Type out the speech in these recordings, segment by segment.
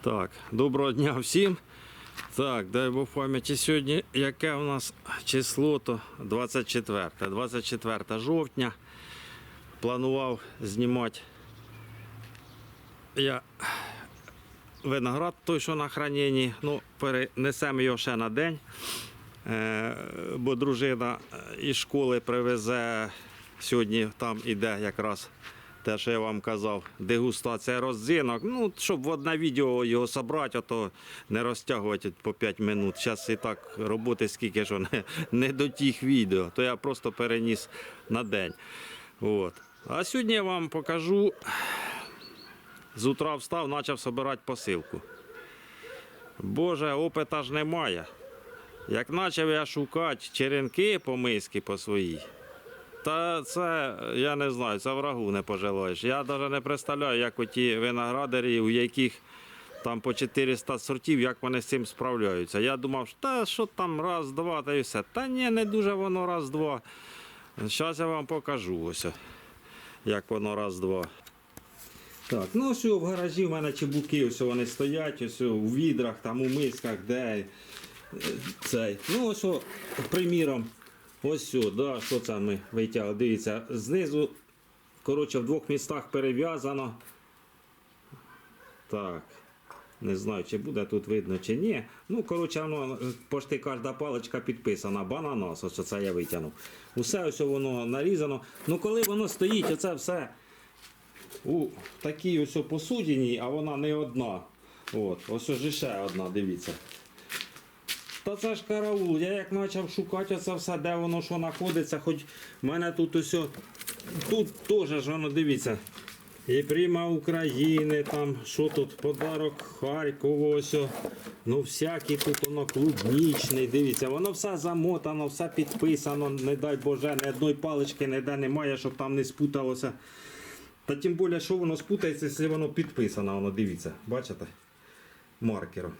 Так, доброго дня всім. Так, дай Бог пам'яті сьогодні, яке у нас число, то 24. 24 жовтня. Планував знімати я виноград той, що на храненні. Ну, перенесемо його ще на день. Е, бо дружина із школи привезе сьогодні, там іде якраз те, що я вам казав, дегустація роззинок. Ну, щоб в одне відео його зібрати, а то не розтягувати по 5 минут. Зараз і так роботи скільки що не, не до тих відео, то я просто переніс на день. От. А сьогодні я вам покажу. З утра встав, почав збирати посилку. Боже, опита ж немає. Як почав я шукати черенки по миски по своїй, та це, я не знаю, це врагу не пожелаєш. Я навіть не представляю, як оті виноградарі, у яких там по 400 сортів, як вони з цим справляються. Я думав, що та що там раз, два, та і все. Та ні, не дуже воно раз, два. Зараз я вам покажу ось, як воно раз, два. Так, ну ось в гаражі в мене чебуки, ось вони стоять, ось у відрах, там у мисках, де е, цей. Ну ось, приміром, ось да, що це ми витягли. Дивіться, знизу, коротше, в двох містах перев'язано. Так. Не знаю, чи буде тут видно, чи ні. Ну, коротше, воно, почти кожна паличка підписана. Бананас, ось це я витягнув. Усе ось воно нарізано. Ну, коли воно стоїть, оце все у такій ось посудині, а вона не одна. От, ось же ще одна, дивіться. Та це ж караул. Я як почав шукати оце все, де воно що знаходиться, хоч в мене тут ось. Тут теж ж воно дивіться. І прямо України, там, що тут, подарок Харкову, ось. Ну, всякий тут воно клубнічний, дивіться, воно все замотано, все підписано, не дай Боже, ні одної палички ніде немає, щоб там не спуталося. Та тим більше, що воно спутається, якщо воно підписано, воно дивіться, бачите? Маркером.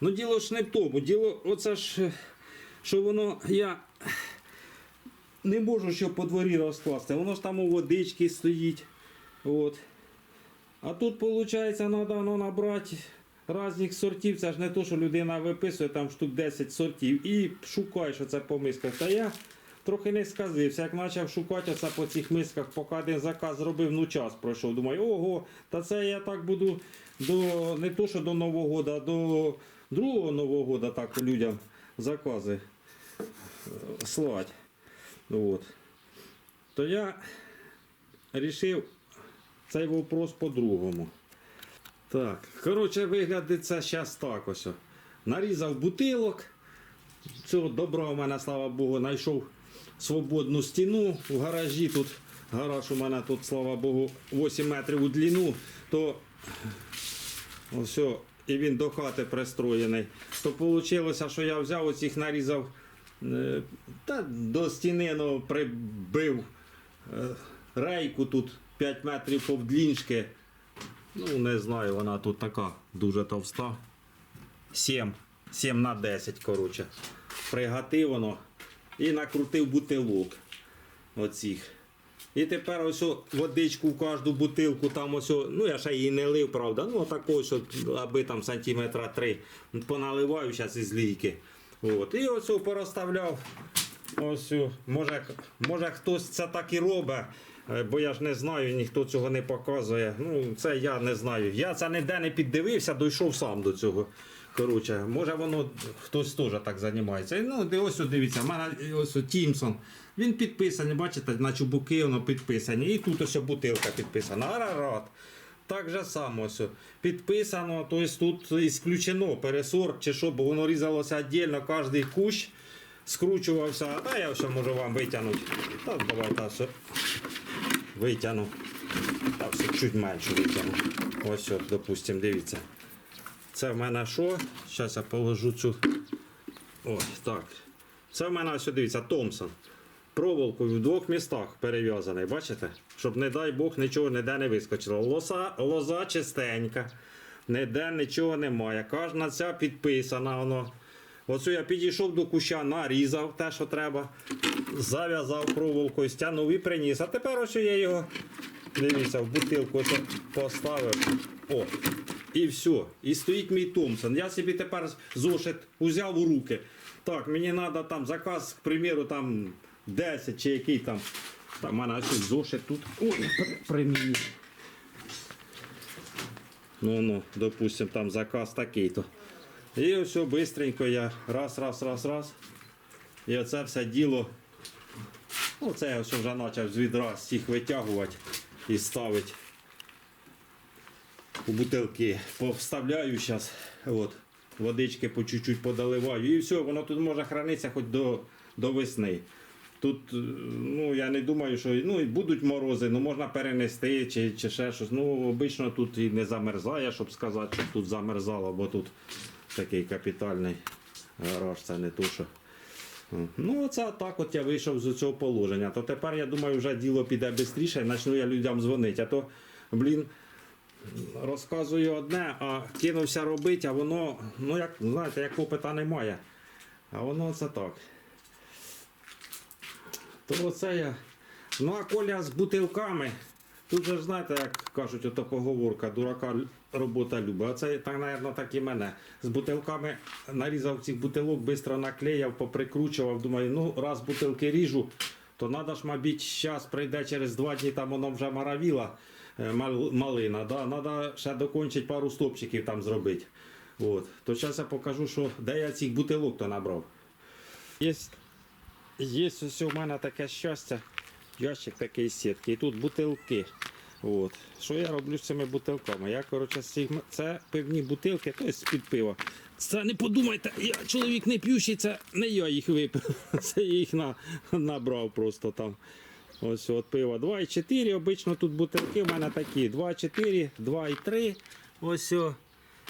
Ну, діло ж не в тому. Діло, оце ж, е, що воно я не можу що по дворі розкласти. Воно ж там у водички стоїть. От. А тут, виходить, треба ну, набрати різних сортів. Це ж не то, що людина виписує там штук 10 сортів і шукає, що це по мисках. Та я трохи не сказився. Як почав шукати це по цих мисках, поки один заказ зробив, ну час пройшов. Думаю, ого, та це я так буду до не то, що до Нового року, а до другого Нового року так людям закази е, слати. От. То я вирішив цей вопрос по-другому. Так, коротше, виглядить це зараз так ось. Нарізав бутилок. Цього добра у мене, слава Богу, знайшов свободну стіну в гаражі. Тут гараж у мене тут, слава Богу, 8 метрів у длину, то ось, і він до хати пристроєний. То вийшло, що я взяв оцих нарізав е, та до стіни ну, прибив е, рейку тут 5 метрів повдліншки. Ну, не знаю, вона тут така дуже товста. 7, 7 на 10, коротше. Пригатив воно і накрутив бутилок оцих. І тепер ось водичку в кожну бутилку, там ось, ну я ще її не лив, правда. Ну отако ось, аби там сантиметра 3 поналиваю зараз із лійки. От. І ось о порозставляв. Ось, може, може хтось це так і робить, е, бо я ж не знаю, ніхто цього не показує. Ну, це я не знаю. Я це ніде не піддивився, дійшов сам до цього. Коротше, може воно хтось теж так займається. Ну, ось дивіться, мене ось Тімсон. Він підписаний, бачите, на чубуки воно підписані. І тут ось бутилка підписана. Арарат. Так же само ось. Підписано, тобто тут ісключено пересорт чи що, бо воно різалося віддільно, кожний кущ скручувався. А я ще можу вам витягнути. Так, давайте все витягну. Так, все чуть менше витягну. Ось, допустимо, дивіться. Це в мене що? Зараз я положу цю. Ось так. Це в мене ось дивіться, Томпсон. Проволокою в двох містах перев'язаний, бачите? Щоб, не дай Бог, нічого ніде не вискочило. Лоза, лоза чистенька, ніде нічого немає. Кожна ця підписана. Воно. Оцю я підійшов до куща, нарізав те, що треба, зав'язав проволокою, стягнув і приніс. А тепер ось я його, дивіться, в бутилку поставив. О, І все. І стоїть мій Томпсон. Я собі тепер зошит узяв у руки. Так, мені треба там заказ, к примеру, там 10 чи який там. Там в мене ось зошит тут. Ой, при, мені. Ну, ну, допустим, там заказ такий-то. І все, бистренько я раз, раз, раз, раз. І оце все діло. Ну, це я ось вже почав з відра всіх витягувати і ставити у бутилки. Повставляю зараз. От, водички по чуть-чуть подаливаю. І все, воно тут може хранитися хоч до, до весни. Тут, е, ну я не думаю, що ну, і будуть морози, ну можна перенести чи, чи ще щось. Ну, обично тут і не замерзає, щоб сказати, щоб тут замерзало, бо тут такий капітальний гараж, це не то, що. Ну, оце так от я вийшов з цього положення. То тепер я думаю, вже діло піде швидше, почну я людям дзвонити. А то, блін, розказую одне, а кинувся робити, а воно, ну як знаєте, як опита немає. А воно це так. То оце я. Ну а Коля з бутилками. Тут же знаєте, як кажуть, ото поговорка, дурака робота любить. А це так, напевно, так і мене. З бутилками нарізав цих бутилок, швидко наклеяв, поприкручував. Думаю, ну раз бутилки ріжу, то треба ж, мабуть, час прийде через два дні, там воно вже маравіла мал- малина. Да? Треба ще докончити пару стопчиків там зробити. От. То зараз я покажу, що де я цих бутилок то набрав. Є Є ось у мене таке щастя, ящик такий сітки. І тут бутилки. От. Що я роблю з цими бутилками? Я, коротше, це пивні бутилки, тобто з-під пива. Це не подумайте, я чоловік не п'ющий, це не я їх випив. Це їх на, набрав просто там. Ось от пиво 2,4. Обично тут бутилки в мене такі. 2,4, 2,3. Ось о.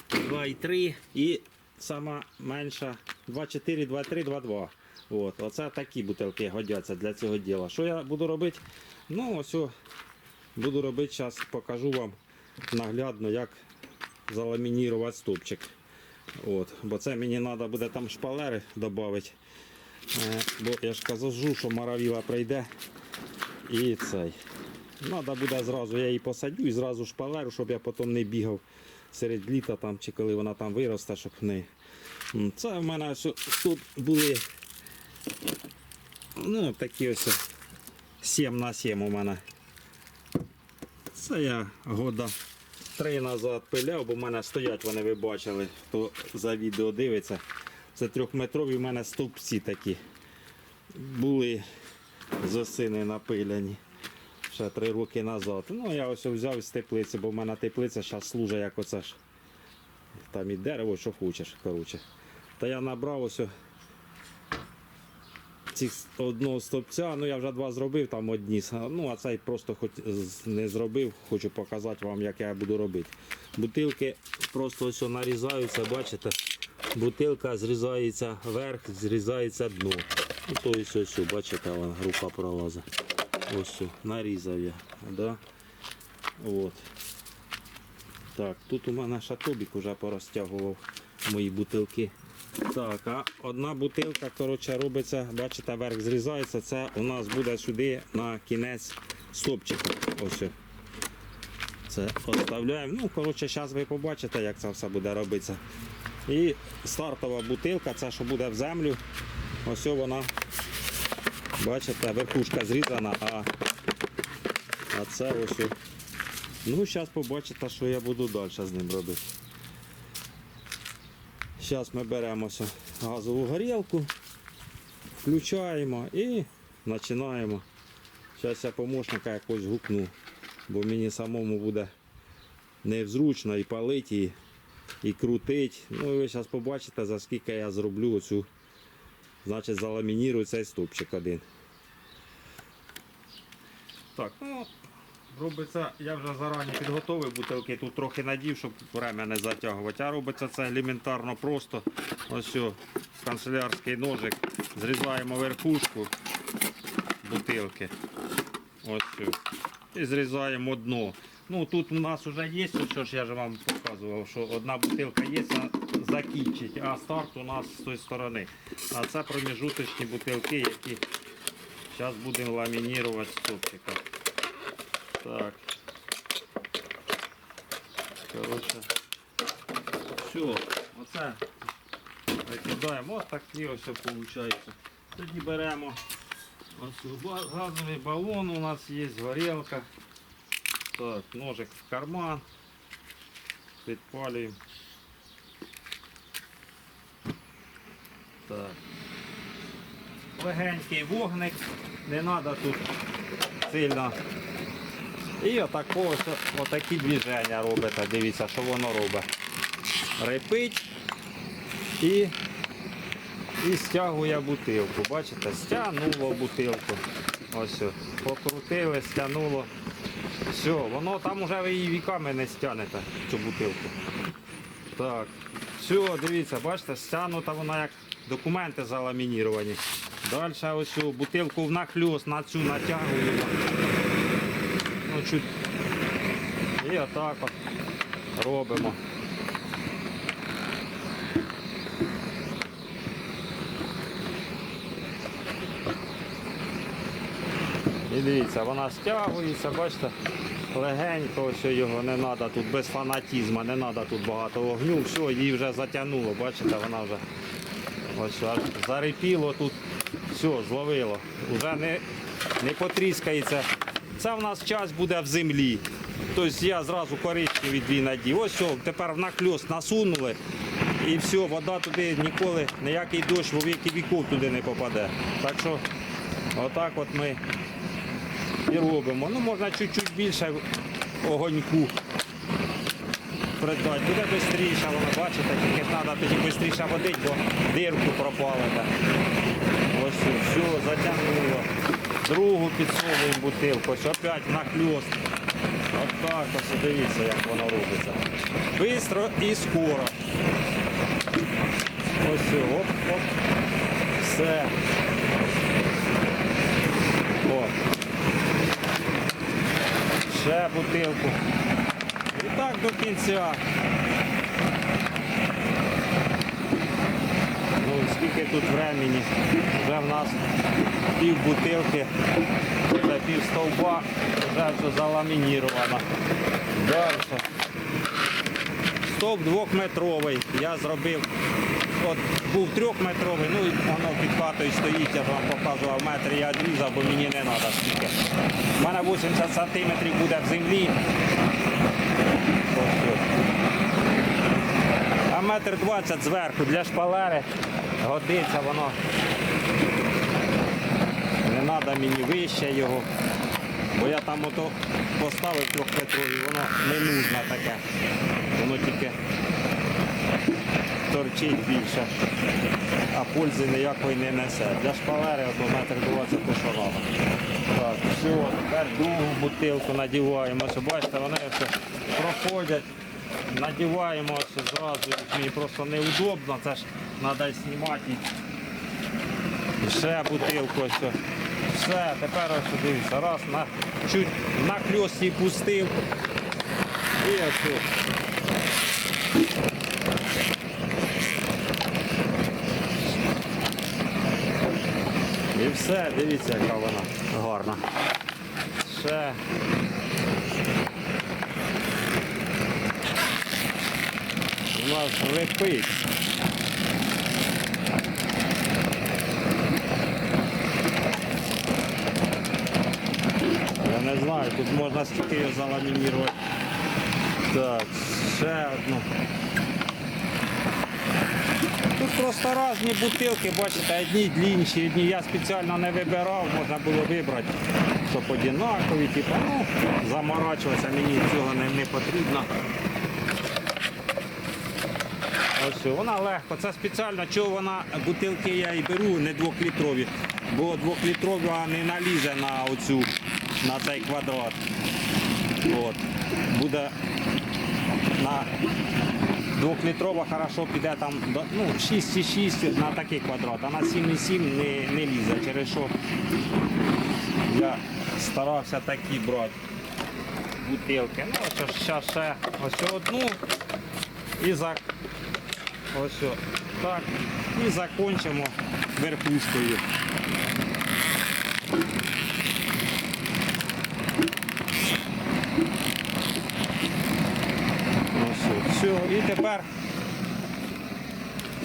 2,3 і сама менша 2,4, 2,3, 2,2. От, оце такі бутилки годяться для цього діла. Що я буду робити? Ну, ось буду робити, зараз покажу вам наглядно, як заламінірувати стовпчик. От, бо це мені треба буде там шпалери додати. Е, бо я ж кажу, що маравіла прийде. І цей. Треба буде зразу, я її посадю і зразу шпалеру, щоб я потім не бігав серед літа там, чи коли вона там виросте, щоб не. Це в мене тут були ну, такі ось 7 на 7 у мене. Це я года три назад пиляв, бо в мене стоять вони, ви бачили, хто за відео дивиться. Це трьохметрові в мене стовпці такі. Були з осини напиляні ще три роки назад. Ну, я ось взяв з теплиці, бо в мене теплиця зараз служить як оце ж. Там і дерево, що хочеш. коротше. Та я набрав ось цих одного стовпця, ну я вже два зробив, там одні. Ну, а цей просто хоч не зробив, хочу показати вам, як я буду робити. Бутилки просто ось нарізаються, бачите? Бутилка зрізається верх, зрізається дно. Ну, то ось ось, бачите, вон, рука пролазить. Ось, нарізав я. Да? От. Так, тут у мене шатобік вже порозтягував мої бутилки. Так, а одна бутилка, коротше, робиться, бачите, верх зрізається. Це у нас буде сюди на кінець стопчика. Ось. Це оставляємо. Ну, коротше, зараз ви побачите, як це все буде робитися. І стартова бутилка, це що буде в землю. Ось вона. Бачите, верхушка зрізана, а, а це ось. Ну, зараз побачите, що я буду далі з ним робити. Зараз ми беремося газову горілку, включаємо і починаємо. Зараз я помощника якось гукну, бо мені самому буде незручно і палити, і, крутить. Ну і ви зараз побачите, за скільки я зроблю оцю, значить заламінірую цей стовпчик один. Так, ну Робиться, я вже зарані підготовив бутилки, тут трохи надів, щоб время не затягувати. А робиться це елементарно просто. Ось о, канцелярський ножик. Зрізаємо верхушку бутилки. Ось о. І зрізаємо дно. Ну тут у нас вже є, що ж я ж вам показував, що одна бутилка є, закінчить, а старт у нас з тої сторони. А це проміжуточні бутилки, які зараз будемо ламінірувати стопчика. Так. Коротше, Все, оце викидаємо. Ось такі ось виходить. Тоді беремо ось ба- газовий балон у нас є, горілка. Так, ножик в карман. Підпалюємо. Так. Легенький вогник, не треба тут сильно. І отако, отакі движення робите. Дивіться, що воно робить. Репить і, і стягує бутилку. Бачите, стягнуло бутилку. Ось, покрутили, стягнуло. Все, воно там вже ви її віками не стягнете, цю бутилку. Так. Все, дивіться, бачите, стягнута вона як документи заламініровані. Далі ось цю бутилку в нахльост на цю натягуємо. Ну, чуть. І отак от робимо. І дивіться, вона стягується, бачите, легенько, ось його не треба тут без фанатізму, не треба тут багато вогню, все, її вже затягнуло, бачите, вона вже ось зарипіло тут, все, зловило. Вже не, не потріскається. Це в нас час буде в землі. Тобто я зразу коричневі дві надів. Ось все, тепер в нахльост насунули. І все, вода туди ніколи, ніякий дощ во віки віков туди не попаде. Так що отак от ми і робимо. Ну, можна чуть-чуть більше огоньку придати. Буде швидше, воно бачите, тільки треба тоді швидше водити, бо дирку пропалите. Ось все, затягнуло. Другу підсовуємо бутилку, ось опять нахльост. Отак ось дивіться, як воно робиться. Бистро і скоро. Ось оп, оп. Все. О. Ще бутилку. І так до кінця. Ну, скільки тут времени? Вже в нас пів бутилки, вже пів стовба, вже все заламініровано. Далі. Стовп двохметровий. Я зробив, от був трьохметровий, ну і воно під хатою стоїть, я вам показував метр, я відрізав, бо мені не треба скільки. У мене 80 сантиметрів буде в землі. А метр 20 зверху для шпалери годиться воно. Не треба мені вище його. Бо я там ото поставив трьохметровий, воно не нужно таке. Воно тільки торчить більше, а пользи ніякої не несе. Для шпалери метр 20 то. Так, все, тепер другу бутилку надіваємо. Ось, бачите, вони все проходять. Надіваємо ось зразу, мені просто неудобно, це ж треба знімати. Ще бутилку ось. Все, тепер ось дивіться, раз на чуть на хльості пустив. І ось. Все, дивіться, яка вона гарна. Ще. У нас репить. Я не знаю, тут можна скільки його заламінірувати. Так, ще одну. Тут просто різні бутилки, бачите, одні длінші, одні я спеціально не вибирав, можна було вибрати, щоб однакові, типу, ну, заморачуватися мені цього не, не потрібно. Ось, вона легко. Це спеціально, чого вона бутилки я і беру, не двохлітрові, бо двохлітрова не налізе на оцю, на цей квадрат. От. Буде на Двохлітрова хорошо піде там ну, 6,6 на такий квадрат, а на 7,7 не, не лізе, через що я старався такі брати бутилки. Ну, ось зараз ще ось одну і за ось так. І закінчимо верхушкою. Ось, о, все. І тепер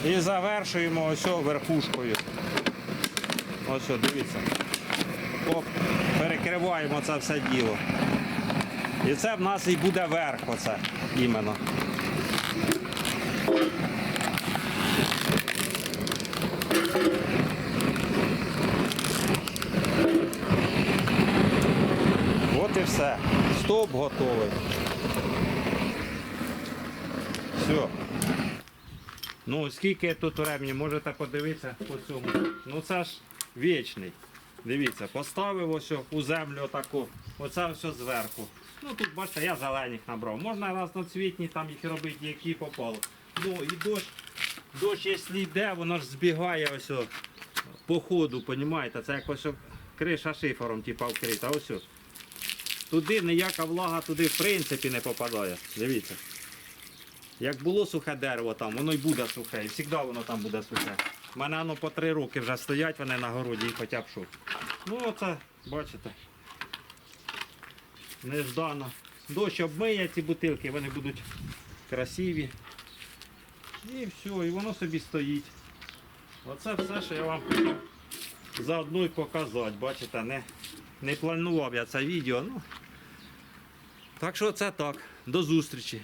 І завершуємо ось верхушкою. Ось, о, дивіться. Оп, перекриваємо це все діло. І це в нас і буде верх оце іменно. От і все. Стоп готовий. Все. Ну, скільки тут времени, можете подивитися по цьому. Ну це ж вічний. Дивіться, поставив ось у землю отаку. Оце все зверху. Ну тут бачите, я зелених набрав. Можна разноцвітні там їх робити, які попало. Ну і дощ, дощ, якщо йде, воно ж збігає ось о, по ходу, понімаєте? Це як ось о, криша шифером, типа вкрита. Ось. Туди ніяка влага туди в принципі не попадає. Дивіться. Як було сухе дерево там, воно й буде сухе, і завжди воно там буде сухе. У мене воно по три роки вже стоять вони на городі і хоча б що. Ну оце, бачите. Неждано. Дощ обмиє ці бутилки, вони будуть красиві. І все, і воно собі стоїть. Оце все, що я вам хотів заодно й показати. Бачите, не, не планував я це відео. Ну, так що це так. До зустрічі.